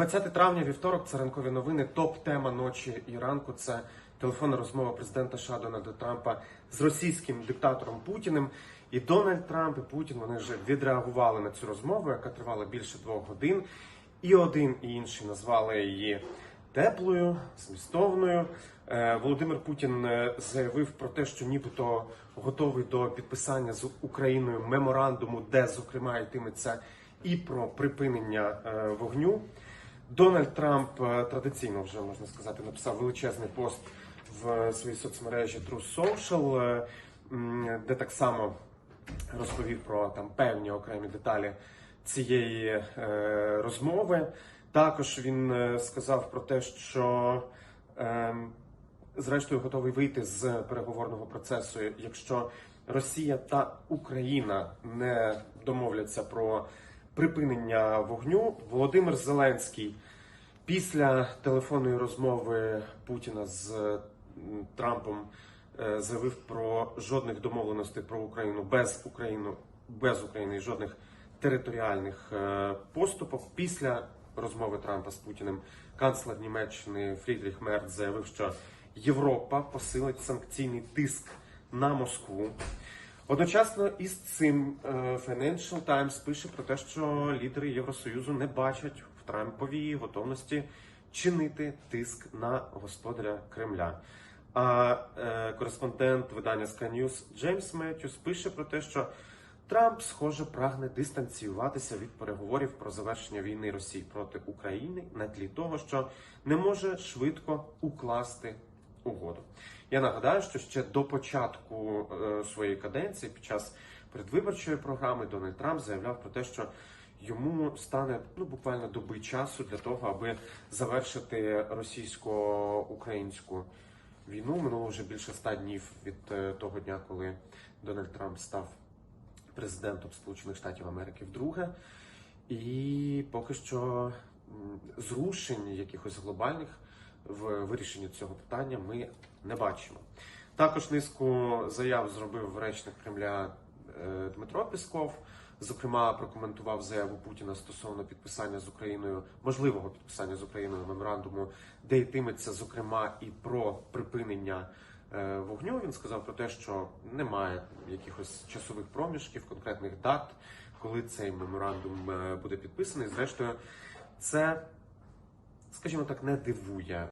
20 травня, вівторок, це ранкові новини. Топ-тема ночі і ранку це телефонна розмова президента США Дональда Трампа з російським диктатором Путіним. І Дональд Трамп і Путін вони вже відреагували на цю розмову, яка тривала більше двох годин. І один і інший назвали її теплою, змістовною. Е, Володимир Путін е, заявив про те, що нібито готовий до підписання з Україною меморандуму, де зокрема йтиметься і про припинення е, вогню. Дональд Трамп е, традиційно вже можна сказати написав величезний пост в своїй соцмережі True Social, е, де так само розповів про там певні окремі деталі цієї е, розмови. Також він сказав про те, що зрештою готовий вийти з переговорного процесу, якщо Росія та Україна не домовляться про припинення вогню. Володимир Зеленський після телефонної розмови Путіна з Трампом е, заявив про жодних домовленостей про Україну без Україну без України жодних територіальних е, поступок. Після розмови Трампа з Путіним канцлер Німеччини Фрідріх Мерц заявив, що Європа посилить санкційний тиск на Москву. Одночасно із цим е, Financial Times пише про те, що лідери Євросоюзу не бачать в Трамповій готовності чинити тиск на господаря Кремля. А е, кореспондент видання Sky News Джеймс Меттюс пише про те, що Трамп, схоже, прагне дистанціюватися від переговорів про завершення війни Росії проти України на тлі того, що не може швидко укласти угоду. Я нагадаю, що ще до початку е, своєї каденції, під час передвиборчої програми, Дональд Трамп заявляв про те, що йому стане ну буквально доби часу для того, аби завершити російсько-українську війну. Минуло вже більше ста днів від е, того дня, коли Дональд Трамп став президентом Сполучених Штатів Америки вдруге. І поки що зрушень якихось глобальних в вирішенні цього питання ми не бачимо. Також низку заяв зробив речник Кремля е, Дмитро Пісков. Зокрема, прокоментував заяву Путіна стосовно підписання з Україною, можливого підписання з Україною меморандуму, де йтиметься зокрема і про припинення е, вогню. Він сказав про те, що немає якихось часових проміжків, конкретних дат, коли цей меморандум е, буде підписаний. Зрештою, це, скажімо так, не дивує